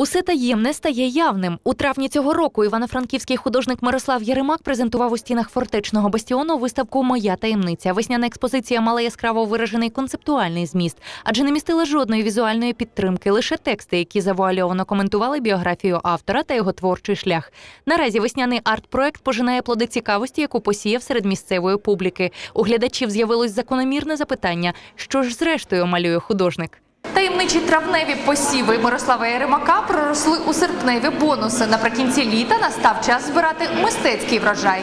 Усе таємне стає явним. У травні цього року івано-франківський художник Мирослав Єремак презентував у стінах фортечного бастіону виставку Моя таємниця. Весняна експозиція мала яскраво виражений концептуальний зміст, адже не містила жодної візуальної підтримки, лише тексти, які завуальовано коментували біографію автора та його творчий шлях. Наразі весняний арт-проект пожинає плоди цікавості, яку посіяв серед місцевої публіки. У глядачів з'явилось закономірне запитання: що ж зрештою малює художник? Таємничі травневі посіви Мирослава Єремака проросли у серпневі бонуси. Наприкінці літа настав час збирати мистецький врожай.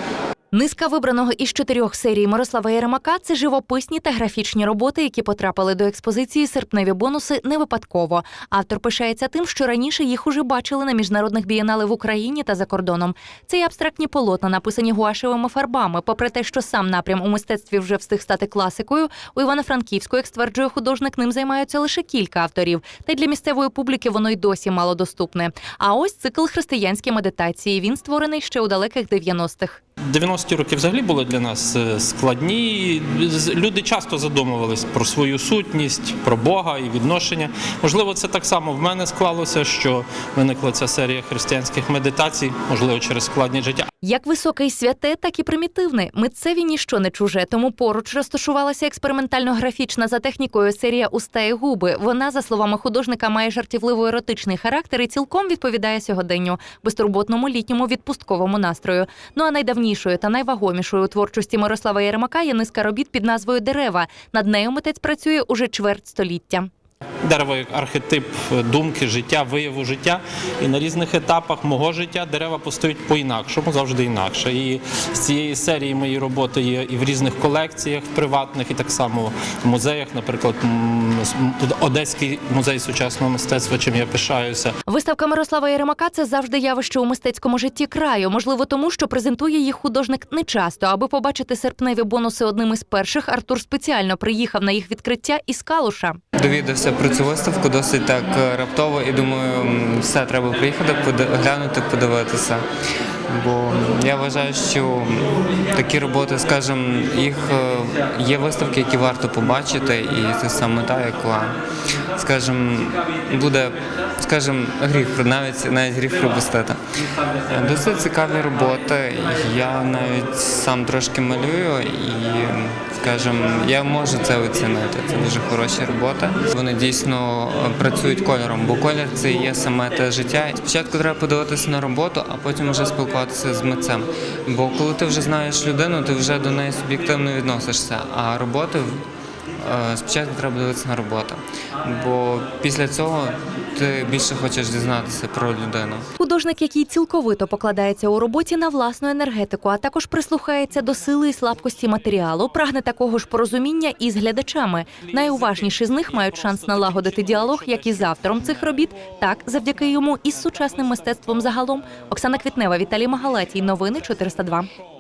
Низка вибраного із чотирьох серій Мирослава Єремака це живописні та графічні роботи, які потрапили до експозиції серпневі бонуси не випадково. Автор пишається тим, що раніше їх уже бачили на міжнародних бієнале в Україні та за кордоном. Це й абстрактні полотна, написані гуашевими фарбами. Попри те, що сам напрям у мистецтві вже встиг стати класикою, у Івано-Франківську, як стверджує художник, ним займаються лише кілька авторів. Та й для місцевої публіки воно й досі малодоступне. А ось цикл християнські медитації. Він створений ще у далеких 90-х. 90-ті роки взагалі були для нас е, складні. Люди часто задумувались про свою сутність, про Бога і відношення. Можливо, це так само в мене склалося, що виникла ця серія християнських медитацій, можливо, через складність життя. Як високе і святе, так і примітивне. Митцеві ніщо не чуже, тому поруч розташувалася експериментально-графічна за технікою серія Уста і губи. Вона, за словами художника, має жартівливо-еротичний характер і цілком відповідає сьогоденню, безтурботному літньому відпустковому настрою. Ну а найдавнішою та найвагомішою у творчості Мирослава Єремака є низка робіт під назвою Дерева. Над нею митець працює уже чверть століття. Дерево як архетип думки, життя, вияву життя. І на різних етапах мого життя дерева постають по-інакшому, завжди інакше. І з цієї серії мої роботи є і в різних колекціях в приватних, і так само в музеях, наприклад, Одеський музей сучасного мистецтва, чим я пишаюся. Виставка Мирослава Єремака це завжди явище у мистецькому житті краю. Можливо, тому що презентує їх художник не часто. Аби побачити серпневі бонуси одним із перших, Артур спеціально приїхав на їх відкриття із Калуша. Довідався про цю виставку досить так е, раптово і думаю, все треба приїхати, глянути, подивитися. Бо я вважаю, що такі роботи, скажімо, їх е, є виставки, які варто побачити, і це саме та, яка, скажімо, буде, скажімо, гріх навіть навіть гріх пропустити. Е, Досить цікаві роботи. Я навіть сам трошки малюю і, скажімо, я можу це оцінити. Це дуже хороші роботи. Вони дійсно працюють кольором, бо колір це є саме те життя. Спочатку треба подивитися на роботу, а потім вже спілкуватися з митцем. Бо коли ти вже знаєш людину, ти вже до неї суб'єктивно відносишся. А роботи спочатку треба дивитися на роботу. Бо після цього ти більше хочеш дізнатися про людину. Художник, який цілковито покладається у роботі на власну енергетику, а також прислухається до сили і слабкості матеріалу, прагне такого ж порозуміння із глядачами. Найуважніші з них мають шанс налагодити діалог як із автором цих робіт, так завдяки йому і з сучасним мистецтвом загалом. Оксана Квітнева, Віталій Магалатій. Новини 402.